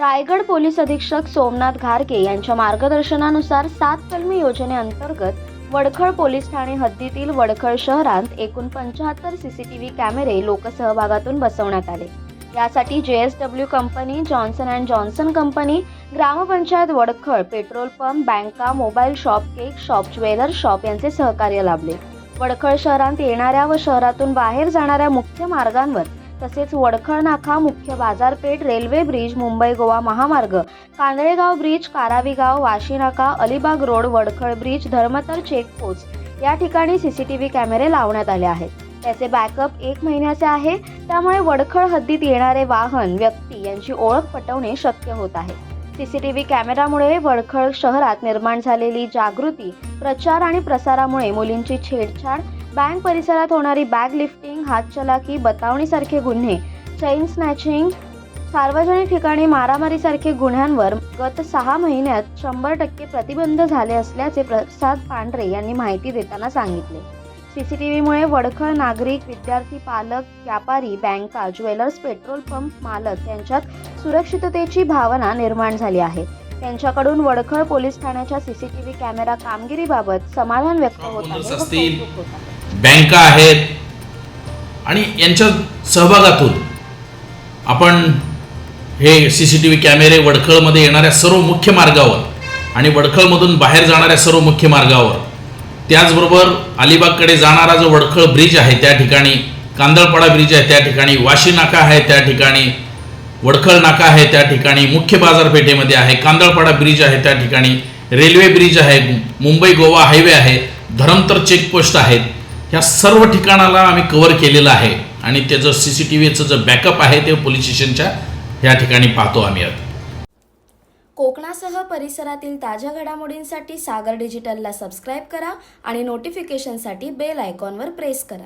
Raigad police अधीक्षक सोमनाथ घारके यांच्या मार्गदर्शनानुसार सात कलमी योजनेअंतर्गत वडखळ पोलीस ठाणे हद्दीतील वडखळ शहरात एकूण पंच्याहत्तर सी सी टी व्ही कॅमेरे लोकसहभागातून बसवण्यात आले. यासाठी J S W company Johnson and Johnson company gram panchayat Vadkhal petrol pump बँका mobile shop cake shop jeweller shop यांचे सहकार्य लाभले. वडखळ शहरात येणाऱ्या व शहरातून बाहेर जाणाऱ्या मुख्य मार्गांवर तसेच वडखळ नाका मुख्य बाजारपेठ रेल्वे ब्रिज मुंबई गोवा महामार्ग कांदळेगाव ब्रिज कारावीगाव वाशी नाका Alibag road Vadkhal bridge Dharamtar checkpost या ठिकाणी सीसीटीव्ही कॅमेरे लावण्यात आले आहेत. त्याचे बॅकअप एक महिन्याचे आहे. त्यामुळे वडखळ हद्दीत येणारे वाहन व्यक्ती यांची ओळख पटवणे शक्य होत आहे. सीसीटीव्ही कॅमेरामुळे वडखळ शहरात निर्माण झालेली जागृती प्रचार आणि प्रसारामुळे मुलींची छेडछाड बँक परिसरात होणारी बॅग लिफ्टिंग हातचलाकी बतावणीसारखे गुन्हे. चैन स्नॅचिंग सार्वजनिक ठिकाणी मारामारीसारखे गुन्ह्यांवर गत सहा महिन्यात शंभर टक्के प्रतिबंध झाले असल्याचे प्रसाद पांढरे यांनी माहिती देताना सांगितले. सीसीटीव्हीमुळे वडखळ नागरिक विद्यार्थी पालक व्यापारी बँका ज्वेलर्स पेट्रोल पंप मालक यांच्यात सुरक्षिततेची भावना निर्माण झाली आहे. त्यांच्याकडून वडखळ पोलीस ठाण्याच्या सीसीटीव्ही कॅमेरा कामगिरीबाबत समाधान व्यक्त होत असतील. कौतुक होत आहे बँका आहेत आणि यांच्या सहभागातून आपण हे सी सी टी व्ही कॅमेरे वडखळमध्ये येणाऱ्या सर्व मुख्य मार्गावर आणि वडखळमधून बाहेर जाणाऱ्या सर्व मुख्य मार्गावर त्याचबरोबर अलिबागकडे जाणारा जो वडखळ ब्रिज आहे त्या ठिकाणी कांदळपाडा ब्रिज आहे त्या ठिकाणी वाशी नाका आहे त्या ठिकाणी वडखळ नाका आहे त्या ठिकाणी मुख्य बाजारपेठेमध्ये आहे कांदळपाडा ब्रिज आहे त्या ठिकाणी रेल्वे ब्रिज आहे मुंबई गोवा हायवे आहे धरमतर चेकपोस्ट आहेत ह्या सर्व ठिकाणाला आम्ही कव्हर केलेलं आहे. आणि त्याचं सी सी टी व्हीचं जे बॅकअप आहे ते पोलीस स्टेशनच्या ह्या ठिकाणी पाहतो आम्ही कोकणासह परिसरातील ताज्या घडामोडींसाठी सागर डिजिटलला सबस्क्राईब करा आणि नोटिफिकेशनसाठी बेल आयकॉनवर प्रेस करा.